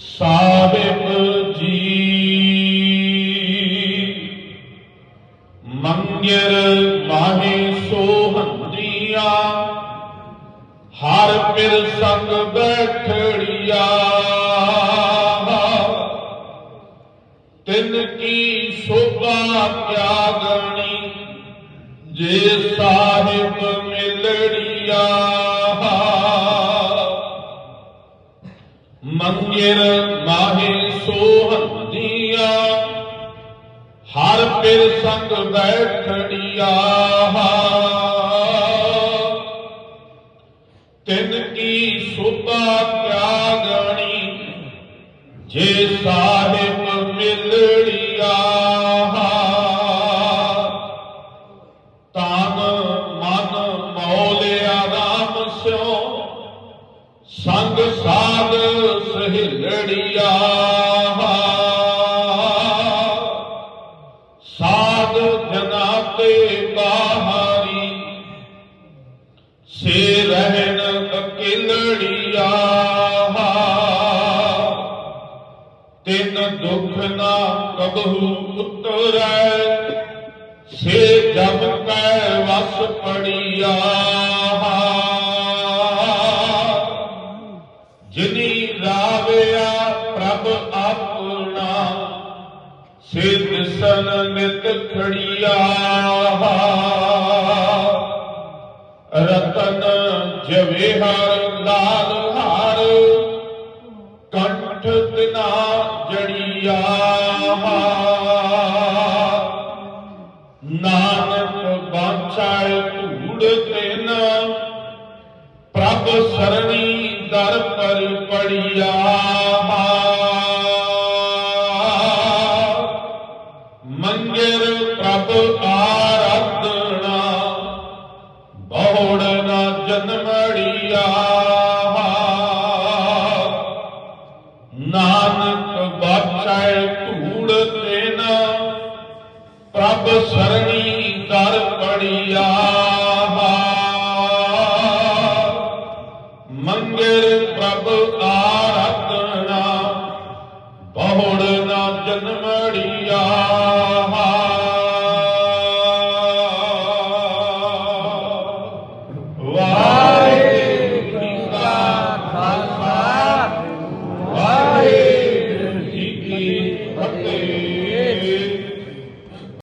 ਸਾਹਿਬ ਜੀ। ਮੰਗਰ ਮਾਹੀ ਮਿਲ ਸੰਗ ਬੈਠੜੀਆ। ਤਿੰਨ ਸਾਹਿਬ ਮਿਲੜੀਆ। ਮੰਗਿਰ ਮਾਹੇ ਸੋਹੰਦੀਆਂ ਹਰ ਪਿਰ ਸੰਗ ਬੈਠੜੀਆ ਤਿਨ ਕੀ ਸੁਭਾ ਤਿਆਗਣੀ, ਜੇ ਸਾਹਿਬ ਮਿਲੜੀਆ ਤਨ ਮਨ ਮੌਲਿਆ ਰਾਮ ਸਿਓ ਸੰਗ ਸਾਧ ਸਹਿਲੜੀਆ ਸਾਧ ਜਨਾ ਤੇ ਬਾਹਰੀ। ਸੇ ਰਹਿਣ ਅਕਿਲੜੀਆ ਤਿੰਨ ਦੁੱਖ ਨਾ ਕਬਹੂ ਉਤਰੈ। ਸੇ ਜਬ ਜਿਨੀ ਰਾਵਿਆ ਪ੍ਰਭ ਆਪਣਾ ਸੇ ਦਿਸਨ ਨਿਤ ਖੜੀਆ। ਰਤਨ ਜਵੇ ਹਰ, ਲਾਲ ਹਾਰ, ਕੰਠ ਤਿਨਾ ਜੜੀਆ। ਨਾਨਕ ਬਾਛਾਇ ਧੂੜ ਤਿਨ, ਪ੍ਰਭ ਸਰਣੀ ਦਰ ਪਰ ਪੜਿਆ ਮੰਗਰ ਪ੍ਰਭ ਆਰਾਧਨਾ, ਬਹੁੜ ਨਾ ਜਨਮ ਜਨਮੜਿਆ ਨਾਨਕ ਬਾਚੈ ਧੂੜ ਤੇ ਨਾ, ਪ੍ਰਭ ਸਰਣੀ ਦਰ ਪੜਿਆ।